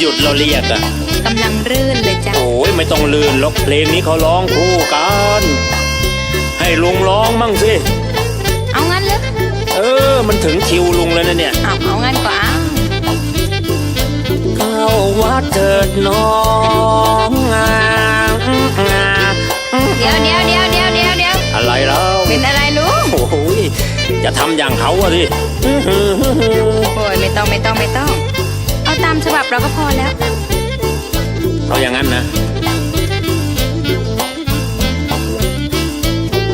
หยุดเราเรียกอะกำลังรื่นเลยจ้ะ โอ้ยไม่ต้องลื่นหรอกเพลงนี้เขาร้องคู่กัน ให้ลุงร้องมั่งสิ เอางั้นเลยเออ มันถึงคิวลุงแล้วนะเนี่ย เอาเอางั้นก็เอาเข้าวัดเถิดน้องงาเดี๋ยวเดี๋ยวเดี๋ยวเดี๋ยวเดี๋ยวเดี๋ยวอะไรแล้วเป็นอะไรลุงโอ้ยจะทำอย่างเขาอะสิ โอ้ยไม่ต้องไม่ต้องไม่ต้องเอา ตามฉบับเราก็พอแล้ว เอาอย่างนั้นนะ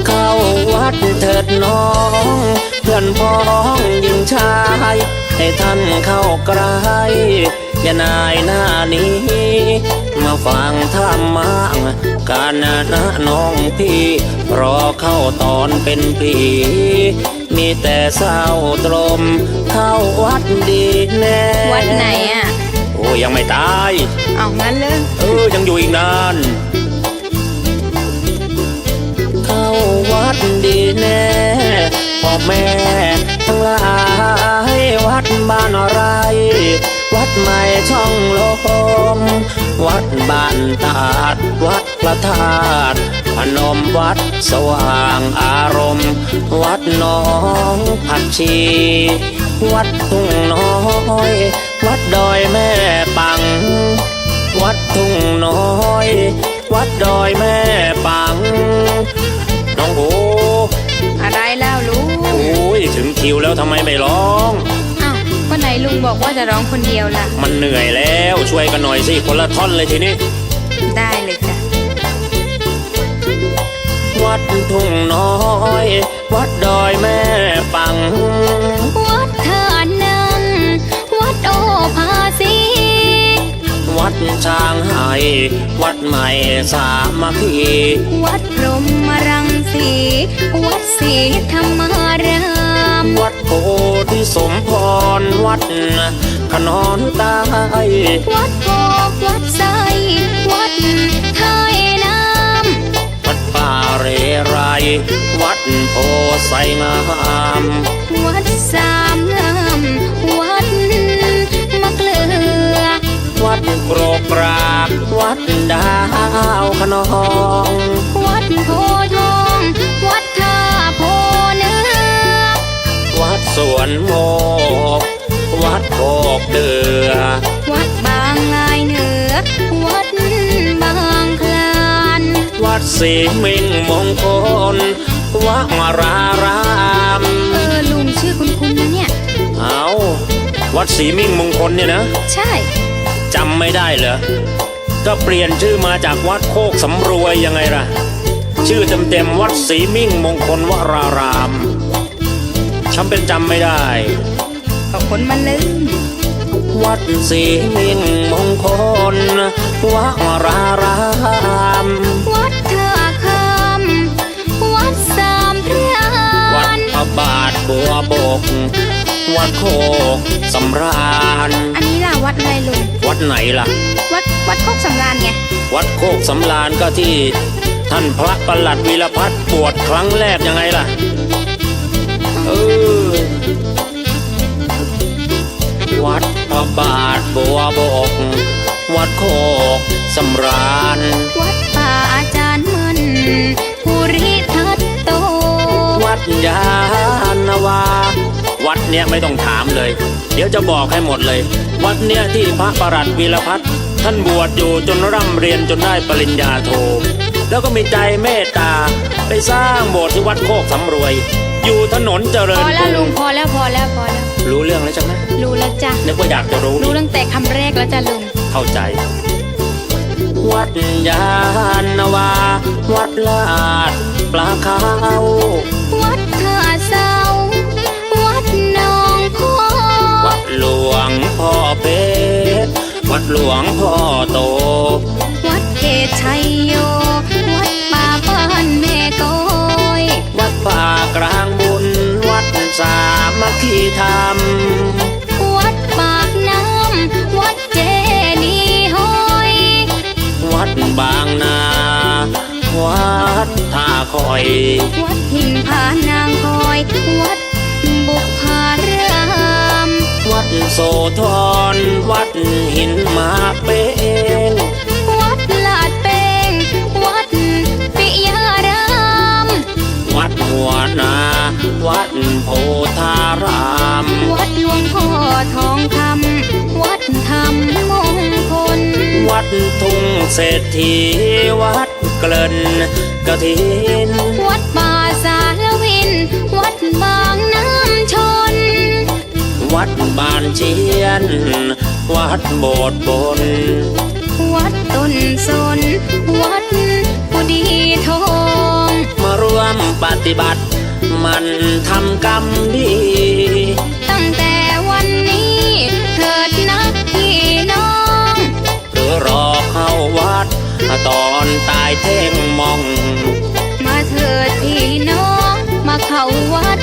เข้าวัดเถิดน้อง เพื่อนพ้องหญิงชาย ให้ท่านเข้าใกล้อย่านายหน้านี้ มาฟังธรรมะการนะน้องพี่ รอเข้าตอนเป็นผีมี แต่เศร้าตรม เข้าวัดดีแน่วัดไหนอะ โอ้ยยังไม่ตาย เอางั้นเลยเออยังอยู่อีกนาน เข้าวัดดีแน่พ่อแม่ทั้งหลายวัดบ้านอะไร วัดใหม่ช่องลม วัดบ้านตาด วัดพระธาตุ พนมวัดสว่างอารมณ์ วัดหน้องผักชี วัดทุ่งน้อย วัดดอยแม่ปัง วัดทุ่งน้อย วัดดอยแม่ปัง น้องโบอะไรแล้วลุงโอ้ยถึงคิวแล้วทำไมไม่ร้อง อ้าวก็ไหนลุงบอกว่าจะร้องคนเดียวล่ะ มันเหนื่อยแล้วช่วยกันหน่อยสิคนละท่อนเลยทีนี้ ได้เลย ทุ่งน้อย วัดดอยแม่ปัง วัดเธอนังวัดโอภาสีวัดช้างไห้วัดใหม่สามัคคีวัดพรหมรังสี วัดศรีธรรมาราม วัดโพธิสมพร วัดขนอนตายวัดโพกวัดไซวัด วัดโพไสงามำวัดสามงามวัดมะเกลือ วัดโกรกกรากวัดดาวขนองวัดโพธิ์ทองวัดท่าโพเนื้อวัดสวนโมกวัดโคกเดือ วัดบางลายเหนือ วัดบางคลาน วัดสีมิงมงคลวัดมารารามเออลุงชื่อคุณคุณนะเนี่ย เอาวัดสีมิ่งมงคลเนี่ยนะ ใช่จำไม่ได้เหรอ ก็เปลี่ยนชื่อมาจากวัดโคกสำรวยยังไงล่ะ ชื่อเต็มๆวัดศรีมิ่งมงคลวรารามฉันเป็นจำไม่ได้ก็คนมันลืมวัดศรีมิ่งมงคลวรารามวัดท่าคำวัดสามพระวัดพระบาทบัวบก วัดโคกสำราญ อันนี้ล่ะวัดอะไรลุงวัดไหนล่ะ วัดวัดโคกสำราญไง วัดโคกสำราญก็ที่ ท่านพระประหลัดวีรพัฒน์บวชครั้งแรกยังไงล่ะ เออ วัดพระบาทบัวบก วัดโคกสำราญ วัดป่าอาจารย์มันภูริทัตโต วัดยานนาวา วัดเนี้ยไม่ต้องถามเลย เดี๋ยวจะบอกให้หมดเลย วัดเนี้ยที่พระประหลัดวีรพัฒน์ท่านบวชอยู่จนร่ำเรียนจนได้ปริญญาโท แล้วก็มีใจเมตตาไปสร้างโบสถ์ที่วัดโคกสำรวย อยู่ถนนเจริพญอแล้วกลุรุงงพอแล้วพอแล้วพอแล้ว รู้เรื่องแล้วใช่ไหมรู้แล้วจ้ะนึกว่าอยากจะรู้ รู้ตั้งแต่คำแรกแล้วจ้ะลุงเข้าใจ วัดยานนาวา วัดลาดปลาขาว วัดท่าเสาวัดหนองพอวัดหลวงพ่อเพชรวัดหลวงพ่อโต วัดเกตชัยโย วัดป่าบ้านแม่กอย วัดป่ากลางบุญ วัดสามัคคีธรรม คอย วัดหินผานางคอย วัดบุพารามวัดโสธร วัดหินมาเป็น วัดลาดเปงวัดปิยาราม วัดหัวนา วัดโพธาราม วัดหลวงพ่อทองคำวัดธรรมมงคล วัดทุ่งเศรษฐี วัดเกลิ่น กระถินวัดป่าสารวิน วัดบางน้ำชน วัดบ้านเชียน วัดโบสถ์บน วัดต้นสน วัดกุดีทอง มาร่วมปฏิบัติ มันทำกรรมดี ตอนตายเท่งมอง มาเถิดพี่น้อง มาเข้าวัด